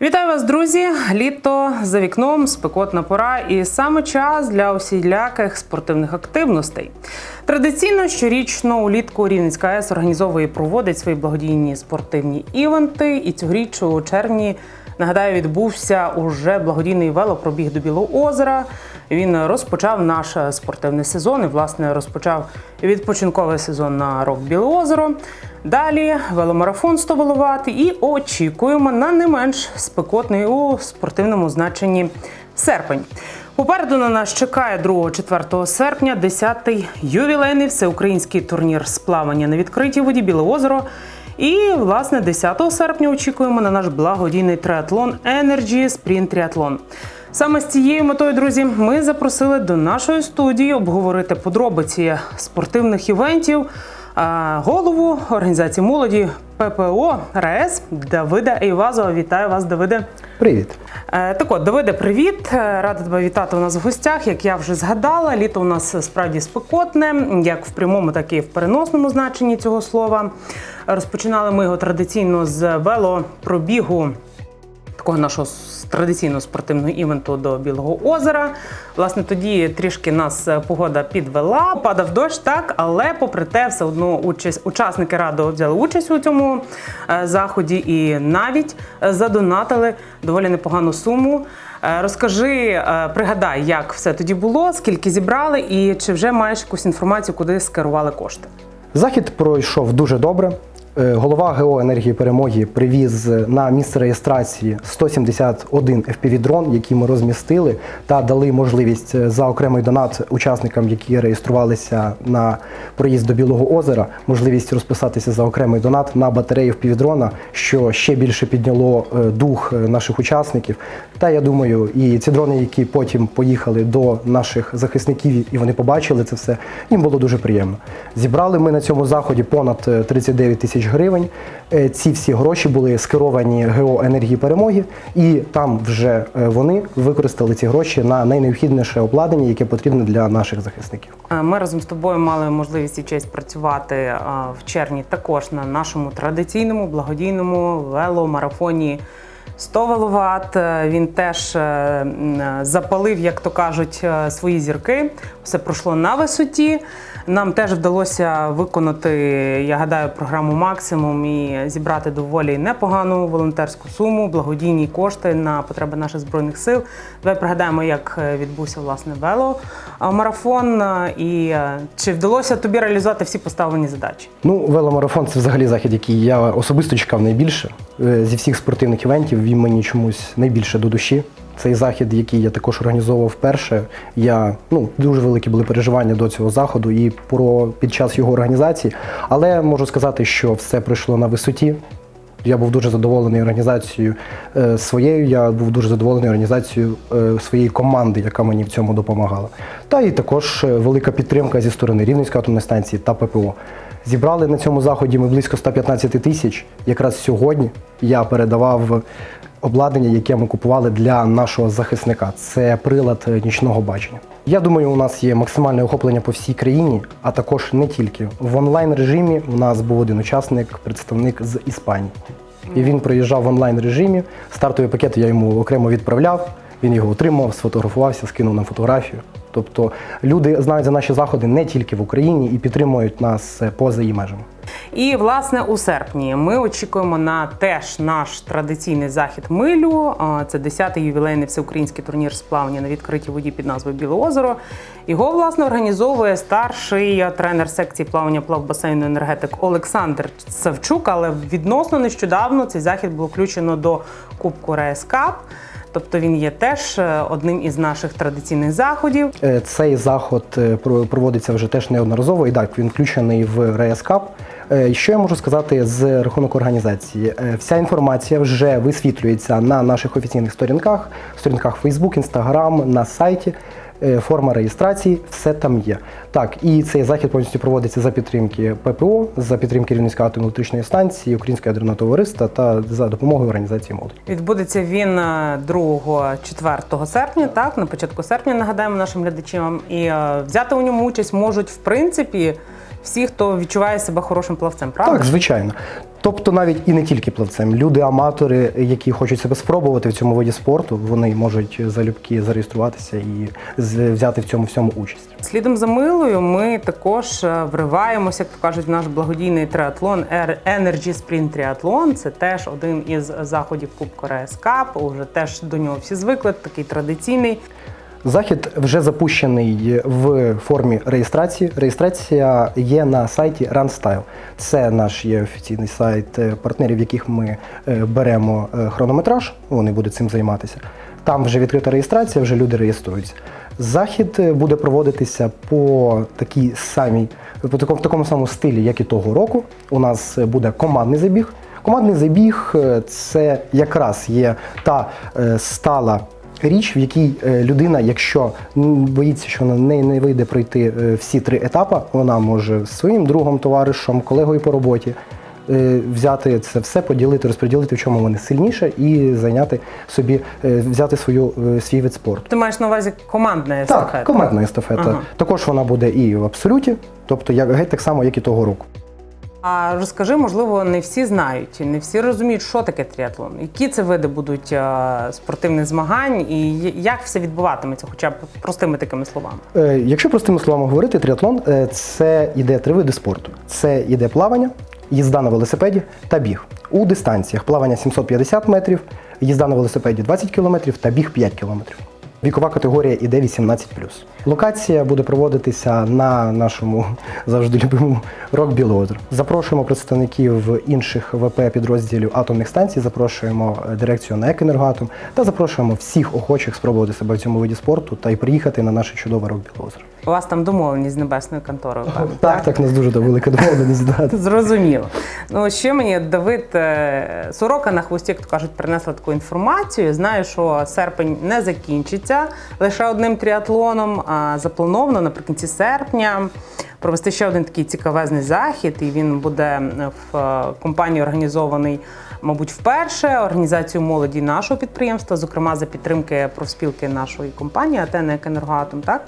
Вітаю вас, друзі! Літо за вікном, спекотна пора, і саме час для усіляких спортивних активностей. Традиційно щорічно улітку Рівненська АЕС організовує і проводить свої благодійні спортивні івенти. І цьогоріч у червні нагадаю відбувся уже благодійний велопробіг до Білого озера. Він розпочав наш спортивний сезон і власне розпочав відпочинковий сезон на рок Біле озеро. Далі веломарафон 100 веловати і очікуємо на не менш спекотний у спортивному значенні серпень. Попереду на нас чекає 2-4 серпня 10-й ювілейний всеукраїнський турнір з плавання на відкритій воді Біле озеро. І власне 10 серпня очікуємо на наш благодійний триатлон Energy Sprint Triathlon. Саме з цією метою, друзі, ми запросили до нашої студії обговорити подробиці спортивних івентів. Голову організації молоді ППО РАЕС Давида Ейвазова. Вітаю вас, Давиде. Привіт. Е, Так от, Давиде, привіт. Е, Рада тебе вітати у нас в гостях. Як я вже згадала, літо у нас справді спекотне, як в прямому, так і в переносному значенні цього слова. Розпочинали ми його традиційно з велопробігу. Такого нашого традиційного спортивного івенту до Білого озера. Власне, тоді трішки нас е, погода підвела, падав дощ, так, але попри те, все одно участь, учасники радо взяли участь у цьому е, заході і навіть е, задонатили доволі непогану суму. Розкажи, пригадай, як все тоді було, скільки зібрали, і чи вже маєш якусь інформацію, куди скерували кошти? Захід пройшов дуже добре. Е, Голова ГО енергії перемоги привіз на місце реєстрації 171 FPV-дрон, який ми розмістили, та дали можливість е, за окремий донат учасникам, які реєструвалися на проїзд до Білого озера, можливість розписатися за окремий донат на батарею FPV-дрона, що ще більше підняло е, дух наших учасників. Та я думаю, і ці дрони, які потім поїхали до наших захисників, і вони побачили це все, їм було дуже приємно. Зібрали ми на цьому заході понад е, 39 тисяч гривень. Е, Ці всі гроші були скеровані ГО енергії перемоги, і там вже е, вони використали ці гроші на найнеобхідніше обладнання, яке потрібне для наших захисників. Е, Ми разом з тобою мали можливість і честь працювати в червні також на нашому традиційному благодійному веломарафоні 100 веловат. Він теж запалив, як то кажуть, свої зірки. Все пройшло на висоті. Нам теж вдалося виконати, я гадаю, програму максимум і зібрати доволі непогану волонтерську суму, благодійні кошти на потреби наших збройних сил. Давай пригадаємо, як е, відбувся власне веломарафон е, і е, чи вдалося тобі реалізувати всі поставлені задачі. Ну, веломарафон це взагалі захід, який я особисто чекав найбільше. Зі всіх спортивних івентів він мені чомусь найбільше до душі. Цей захід, який я також організовував вперше, я ну дуже великі були переживання до цього заходу і про під час його організації. Але можу сказати, що все пройшло на висоті. Я був дуже задоволений організацією е, своєю. Я був дуже задоволений організацією е, своєї команди, яка мені в цьому допомагала. Та і також е, велика підтримка зі сторони Рівненської атомної станції та ППО. Зібрали на цьому заході ми близько 115 тисяч. Якраз сьогодні я передавав обладнання, яке ми купували для нашого захисника. Це прилад е, нічного бачення. Я думаю, у нас є максимальне охоплення по всій країні, а також не тільки в онлайн режимі. У нас був один учасник, представник з Іспанії. І він проїжджав в онлайн режимі. Стартовий пакет я йому окремо відправляв. Він його отримав, сфотографувався, скинув нам фотографію. Тобто люди знають за наші заходи не тільки в Україні і підтримують нас е, поза її межами. І власне у серпні ми очікуємо на теж наш традиційний захід милю. Це 10-й ювілейний всеукраїнський турнір з плавання на відкритій воді під назвою Біле озеро. Його власне організовує старший тренер секції плавання плавбасейну енергетик Олександр Савчук. Але відносно нещодавно цей захід було включено до Кубку РСКАП. Тобто він є теж е, одним із наших традиційних заходів. Е, Цей заход е, про- проводиться вже теж неодноразово, і так він включений в РСКАП. Е, Що я можу сказати з рахунок організації? Вся інформація вже висвітлюється на наших офіційних сторінках, сторінках Facebook, Instagram, на сайті. Е, Форма реєстрації, все там є. Так, і цей захід повністю проводиться за підтримки ППО, за підтримки Рівненської атомної електричної станції, Українського ядерного товариства та за допомогою організації молоді. Відбудеться він е, 2-4 серпня, так на початку серпня нагадаємо нашим глядачам. І е, взяти у ньому участь можуть в принципі всі, хто відчуває себе хорошим плавцем. Правда? Так, звичайно. Тобто навіть і не тільки плавцем. Люди-аматори, які хочуть себе спробувати в цьому виді спорту, вони можуть залюбки зареєструватися і взяти в цьому всьому участь. Слідом за милою ми також е, вриваємося, як то кажуть, в наш благодійний триатлон Energy Sprint Triathlon. Це теж один із заходів Кубку РС Cup. Уже теж до нього всі звикли, такий традиційний. Захід вже запущений в формі реєстрації. Реєстрація є на сайті RunStyle. Це наш є офіційний сайт е, партнерів, в яких ми е, беремо е, хронометраж. Вони будуть цим займатися. Там вже відкрита реєстрація, вже люди реєструються. Захід буде проводитися по такій самій, по такому, такому самому стилі, як і того року. У нас буде командний забіг. Командний забіг це якраз є та стала річ, в якій е, людина, якщо боїться, що на неї не вийде пройти е, всі три етапи, вона може своїм другом, товаришем, колегою по роботі е, взяти це все, поділити, розподілити, в чому вони сильніше, і зайняти собі, взяти свою свій вид спорту. Ти маєш на увазі командна естафета? Так, командна естафета. Ага. Також вона буде і в абсолюті, тобто як геть так само, як і того року. А розкажи, можливо, не всі знають, не всі розуміють, що таке тріатлон, які це види будуть е, спортивних змагань, і як все відбуватиметься, хоча б простими такими словами. Е, Якщо простими словами говорити, тріатлон е, це іде три види спорту: це іде плавання, їзда на велосипеді та біг. У дистанціях плавання 750 метрів, їзда на велосипеді 20 кілометрів та біг 5 кілометрів. Вікова категорія іде 18 Локація буде проводитися на нашому завжди любимому рок Білозер. Запрошуємо представників інших ВП підрозділів атомних станцій, запрошуємо е, дирекцію на «Екенергоатом» та запрошуємо всіх охочих спробувати себе в цьому виді спорту та й приїхати на наше чудове рок Білозер. У вас там домовленість з небесною конторою. певно, Так, так, у нас дуже велика домовленість. да. Зрозуміло. Ну ще мені Давид е, Сорока на хвості, як то кажуть, принесла таку інформацію. Знаю, що серпень не закінчиться лише одним тріатлоном. А заплановано наприкінці серпня провести ще один такий цікавезний захід, і він буде в е, компанії організований. Мабуть, вперше організацію молоді нашого підприємства, зокрема за підтримки профспілки нашої компанії АТН «Екенергоатом», так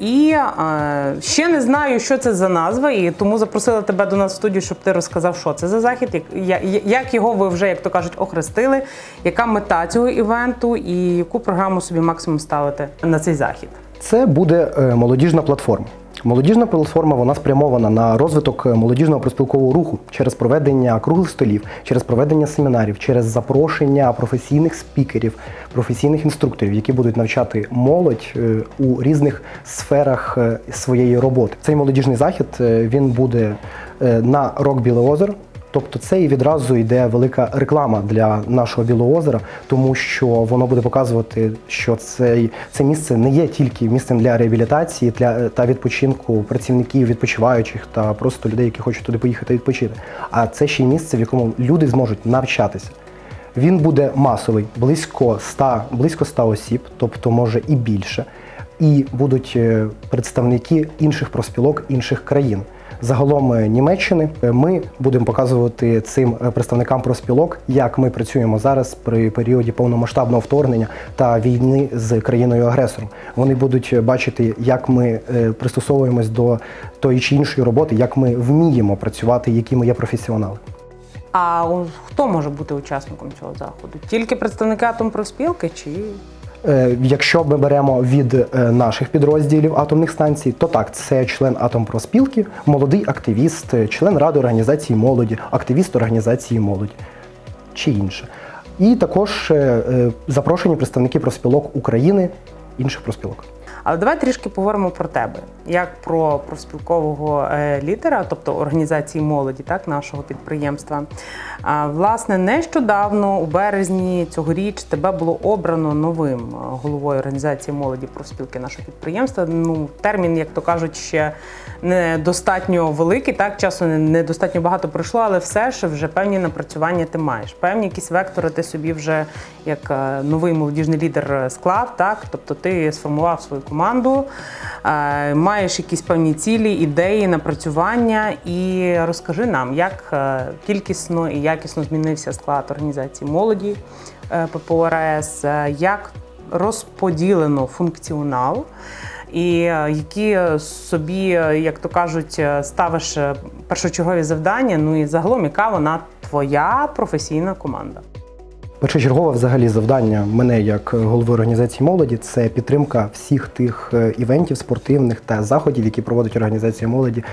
і е, ще не знаю, що це за назва, і тому запросила тебе до нас в студію, щоб ти розказав, що це за захід, як, його ви вже, як то кажуть, охрестили, яка мета цього івенту і яку програму собі максимум ставити на цей захід. Це буде е, молодіжна платформа. Молодіжна платформа вона спрямована на розвиток е, молодіжного проспілкового руху через проведення круглих столів, через проведення семінарів, через запрошення професійних спікерів, професійних інструкторів, які будуть навчати молодь е, у різних сферах е, своєї роботи. Цей молодіжний захід він буде на рок Біле озеро. Тобто це і відразу йде велика реклама для нашого Білого озера, тому що воно буде показувати, що цей, це місце не є тільки місцем для реабілітації для, та відпочинку працівників, відпочиваючих та просто людей, які хочуть туди поїхати відпочити. А це ще й місце, в якому люди зможуть навчатися. Він буде масовий, близько 100, близько 100 осіб, тобто може і більше. І будуть е, представники інших профспілок інших країн. Загалом е, Німеччини Е, ми будемо показувати цим е, представникам профспілок, як ми працюємо зараз при періоді повномасштабного вторгнення та війни з країною-агресором. Вони будуть бачити, як ми пристосовуємось до тої чи іншої роботи, як ми вміємо працювати, які ми є професіонали. А хто може бути учасником цього заходу? Тільки представники атомпроспілки чи Якщо ми беремо від е, наших підрозділів атомних станцій, то так, це член атомпроспілки, молодий активіст, е, член ради організації молоді, активіст організації молоді чи інше. І також е, е, запрошені представники проспілок України, інших профспілок. Але давай трішки поговоримо про тебе, як про профспілкового е, лідера, тобто організації молоді, так нашого підприємства. Власне, нещодавно, у березні цьогоріч, тебе було обрано новим е, головою організації молоді профспілки нашого підприємства. Ну, термін, як то кажуть, ще недостатньо великий, так часу не- недостатньо багато пройшло, але все ж вже певні напрацювання ти маєш. Певні якісь вектори ти собі вже як е, новий молодіжний лідер склав, так тобто ти сформував свою команду, е, маєш якісь певні цілі, ідеї, напрацювання. І розкажи нам, як е, кількісно і якісно змінився склад організації молоді е, ППОРС, як розподілено функціонал. І які собі, як то кажуть, ставиш першочергові завдання? Ну і загалом, яка вона твоя професійна команда? Першочергове взагалі завдання мене як голови організації молоді це підтримка всіх тих е, івентів спортивних та заходів, які проводить організація молоді,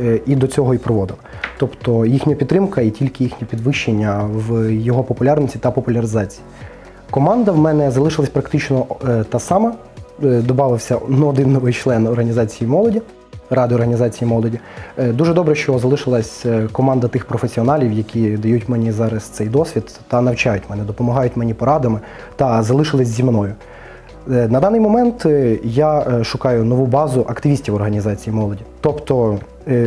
е, і до цього і проводила. Тобто їхня підтримка і тільки їхнє підвищення в його популярності та популяризації. Команда в мене залишилась практично е, та сама. Е, Добавився один новий член організації молоді, ради організації молоді. Е, Дуже добре, що залишилась е, команда тих професіоналів, які дають мені зараз цей досвід та навчають мене, допомагають мені порадами та залишились зі мною. Е, На даний момент е, я е, шукаю нову базу активістів організації молоді. Тобто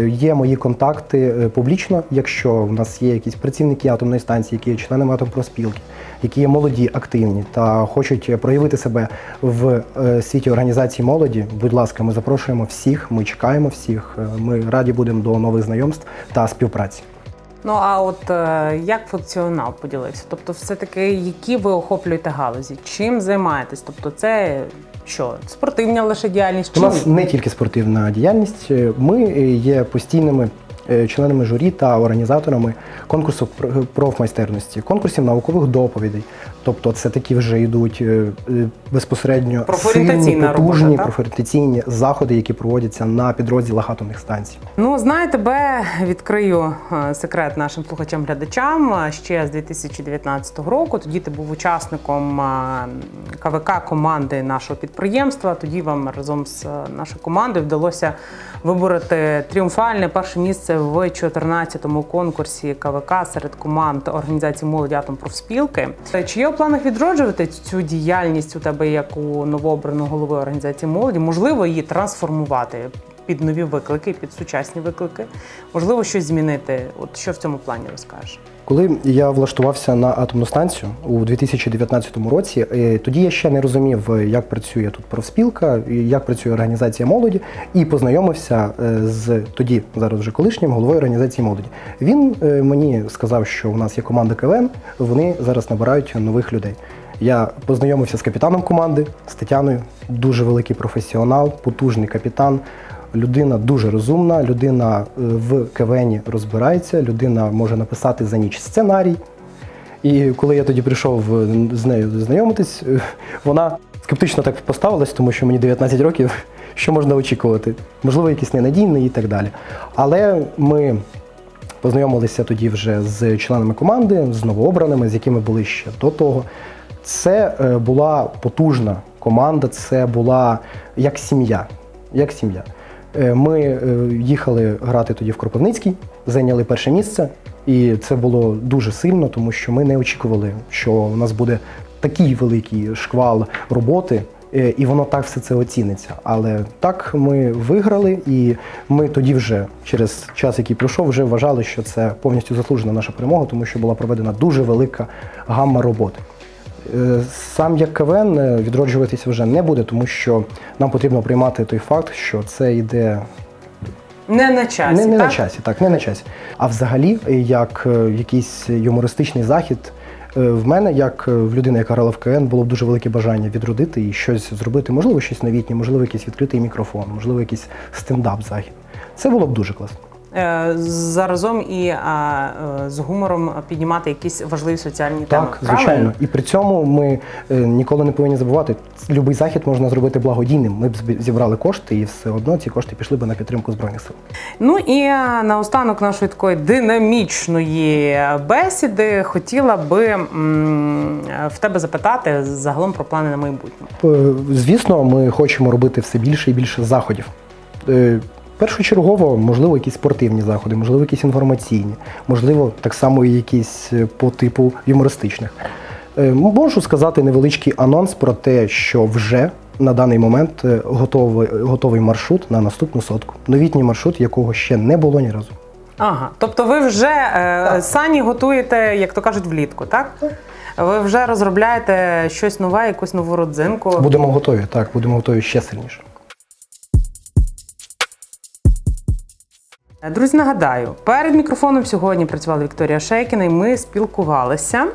є мої контакти публічно, якщо в нас є якісь працівники атомної станції, які є членами атомпроспілки, які є молоді, активні та хочуть проявити себе в світі організації молоді. Будь ласка, ми запрошуємо всіх, ми чекаємо всіх. Ми раді будемо до нових знайомств та співпраці. Ну а от е, як функціонал поділився? Тобто, все-таки які ви охоплюєте галузі? Чим займаєтесь? Тобто, це що, спортивна лише діяльність? У Чи нас не тільки спортивна діяльність. е, Ми е, є постійними членами журі та організаторами конкурсу пр- профмайстерності, конкурсів наукових доповідей. Тобто, це такі вже йдуть е, е, безпосередньо сильні, робота, потужні так? профорієнтаційні заходи, які проводяться на підрозділах атомних станцій. Ну, знаю тебе, відкрию е, секрет нашим слухачам-глядачам. Ще з 2019 року. Тоді ти був учасником КВК команди нашого підприємства. Тоді вам разом з нашою командою вдалося вибороти тріумфальне перше місце в 14-му конкурсі КВК серед команд організації молоді Атом профспілки. Е, Чи є у планах відроджувати цю діяльність у тебе як у новообраного голови організації молоді? Можливо, її трансформувати під нові виклики, під сучасні виклики. Можливо, щось змінити. От що в цьому плані розкажеш? Коли я влаштувався на атомну станцію у 2019 році, е, тоді я ще не розумів, е, як працює тут профспілка, як працює організація молоді, і познайомився е, з тоді, зараз вже колишнім головою організації молоді. Він мені сказав, що у нас є команда КВН, вони зараз набирають нових людей. Я познайомився з капітаном команди, з Тетяною, дуже великий професіонал, потужний капітан. Людина дуже розумна, людина е, в КВНі розбирається, людина може написати за ніч сценарій. І коли я тоді прийшов е, з нею знайомитись, е, вона скептично так поставилась, тому що мені 19 років, що можна очікувати? Можливо, якийсь ненадійний і так далі. Але ми познайомилися тоді вже з членами команди, з новообраними, з якими були ще до того. Це була потужна команда, це була як сім'я. Як сім'я. Е, Ми е, їхали грати тоді в Кропивницький, зайняли перше місце, і це було дуже сильно, тому що ми не очікували, що у нас буде такий великий шквал роботи. е, І воно так все це оціниться. Але так ми виграли, і ми тоді вже через час, який пройшов, вже вважали, що це повністю заслужена наша перемога, тому що була проведена дуже велика гамма роботи. Е, Сам як КВН е, відроджуватися вже не буде, тому що нам потрібно приймати той факт, що це йде Не на часі. не, не так? на часі, так, не на часі. А взагалі, е, як якийсь юмористичний захід, в мене, як в людини, яка грала в КВН, було б дуже велике бажання відродити і щось зробити, можливо, щось новітнє, можливо, якийсь відкритий мікрофон, можливо, якийсь стендап-захід. Це було б дуже класно. Е, Заразом і а, е, з гумором піднімати якісь важливі соціальні теми. Так, правильно? звичайно. І при цьому ми е, ніколи не повинні забувати, любий захід можна зробити благодійним. Ми б зібрали кошти, і все одно ці кошти пішли б на підтримку збройних сил. Ну і наостанок нашої такої динамічної бесіди хотіла би в тебе запитати загалом про плани на майбутнє. Звісно, ми хочемо робити все більше і більше заходів. Першочергово, можливо, якісь спортивні заходи, можливо, якісь інформаційні, можливо, так само і якісь е, по типу юмористичних. Е, Можу сказати невеличкий анонс про те, що вже на даний момент е, готовий, готовий маршрут на наступну сотку. Новітній маршрут, якого ще не було ні разу. Ага, тобто ви вже е, сані готуєте, як то кажуть, влітку, так? Ви вже розробляєте щось нове, якусь нову родзинку. Будемо готові, так, будемо готові ще сильніше. Друзі, нагадаю, перед мікрофоном сьогодні працювала Вікторія Шейкіна, і ми спілкувалися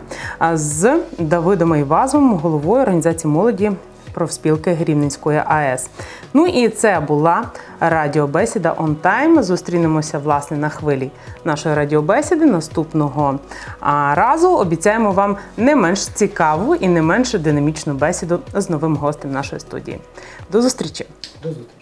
з Давидом Айвазовим, головою організації молоді профспілки Рівненської АЕС. Ну і це була радіобесіда Time. Зустрінемося власне на хвилі нашої радіобесіди. Наступного разу обіцяємо вам не менш цікаву і не менш динамічну бесіду з новим гостем нашої студії. До зустрічі! До зустрічі.